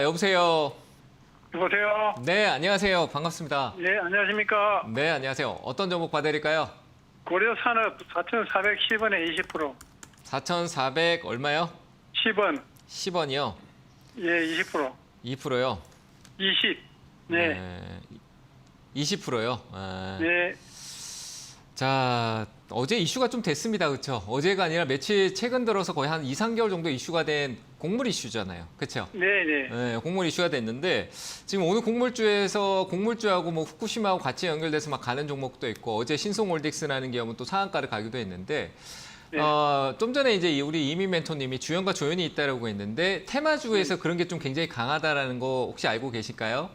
아, 여보세요. 여보세요. 네, 안녕하세요. 반갑습니다. 예, 안녕하십니까. 네, 안녕하세요. 어떤 종목 봐드릴까요? 고려 산업 4,410원에 20%. 4,400 얼마요? 10원. 10원이요. 예, 20%. 2%요. 20. 네. 20%요. 아, 네. 자, 어제 이슈가 좀 됐습니다. 그렇죠? 어제가 아니라 며칠 최근 들어서 거의 한 2, 3개월 정도 이슈가 된 곡물 이슈잖아요. 그렇죠? 네, 네. 네, 곡물 이슈가 됐는데 지금 오늘 곡물주에서 곡물주하고 뭐 후쿠시마하고 같이 연결돼서 막 가는 종목도 있고 어제 신송홀딕스라는 기업은 또 상한가를 가기도 했는데 네. 어, 좀 전에 이제 우리 이민 멘토님이 주연과 조연이 있다라고 했는데 테마주에서 그런 게 좀 굉장히 강하다라는 거 혹시 알고 계실까요?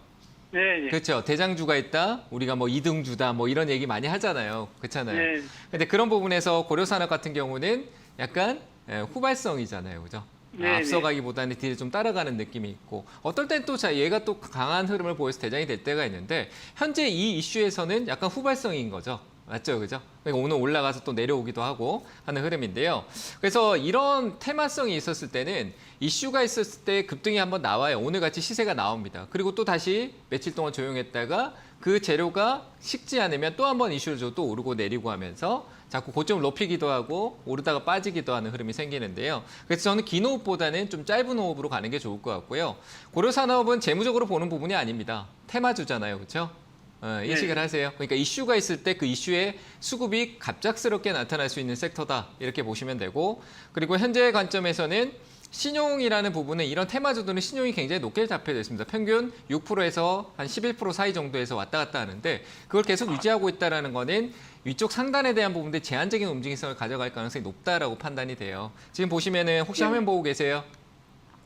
네, 예. 그렇죠. 대장주가 있다. 우리가 뭐 이등주다. 뭐 이런 얘기 많이 하잖아요. 그렇잖아요. 네. 근데 그런 부분에서 고려산업 같은 경우는 약간 예, 후발성이잖아요. 그죠? 네, 앞서가기보다는 뒤를 좀 따라가는 느낌이 있고 어떨 땐또 얘가 또 강한 흐름을 보여서 대장이 될 때가 있는데 현재 이 이슈에서는 약간 후발성인 거죠. 맞죠, 그죠? 그러니까 오늘 올라가서 또 내려오기도 하고 하는 흐름인데요. 그래서 이런 테마성이 있었을 때는 이슈가 있었을 때 급등이 한번 나와요. 오늘 같이 시세가 나옵니다. 그리고 또 다시 며칠 동안 조용했다가 그 재료가 식지 않으면 또 한번 이슈를 줘도 오르고 내리고 하면서 자꾸 고점을 높이기도 하고 오르다가 빠지기도 하는 흐름이 생기는데요. 그래서 저는 긴 호흡보다는 좀 짧은 호흡으로 가는 게 좋을 것 같고요. 고려산업은 재무적으로 보는 부분이 아닙니다. 테마주잖아요. 그렇죠? 어, 인식을 하세요. 그러니까 이슈가 있을 때 그 이슈의 수급이 갑작스럽게 나타날 수 있는 섹터다. 이렇게 보시면 되고 그리고 현재의 관점에서는 신용이라는 부분은 이런 테마주들은 신용이 굉장히 높게 잡혀져 있습니다. 평균 6%에서 한 11% 사이 정도에서 왔다 갔다 하는데 그걸 계속 유지하고 있다는 거는 위쪽 상단에 대한 부분들 제한적인 움직임성을 가져갈 가능성이 높다라고 판단이 돼요. 지금 보시면은 혹시 네. 화면 보고 계세요?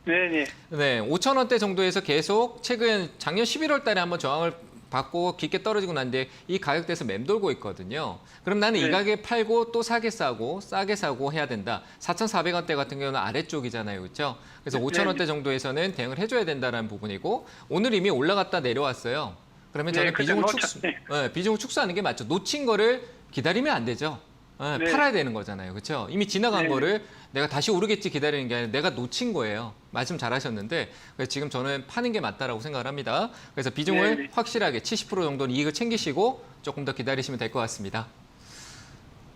네, 네. 네, 5천 원대 정도에서 계속 최근 작년 11월 달에 한번 저항을 받고 깊게 떨어지고 난 뒤에 이 가격대에서 맴돌고 있거든요. 그럼 나는 이 네. 가격에 팔고 또 싸게 싸고 싸게 사고 해야 된다. 4,400원대 같은 경우는 아래쪽이잖아요. 그렇죠? 그래서 네. 5천 원대 정도에서는 대응을 해줘야 된다는 부분이고 오늘 이미 올라갔다 내려왔어요. 그러면 저는 네, 그때 비중을 놓쳤- 축소, 네. 네, 비중을 축소하는 게 맞죠. 놓친 거를 기다리면 안 되죠. 네, 네. 팔아야 되는 거잖아요. 그렇죠? 이미 지나간 네. 거를 내가 다시 오르겠지 기다리는 게 아니라 내가 놓친 거예요. 말씀 잘하셨는데 그래서 지금 저는 파는 게 맞다라고 생각을 합니다. 그래서 비중을 네, 네. 확실하게 70% 정도는 이익을 챙기시고 조금 더 기다리시면 될 것 같습니다.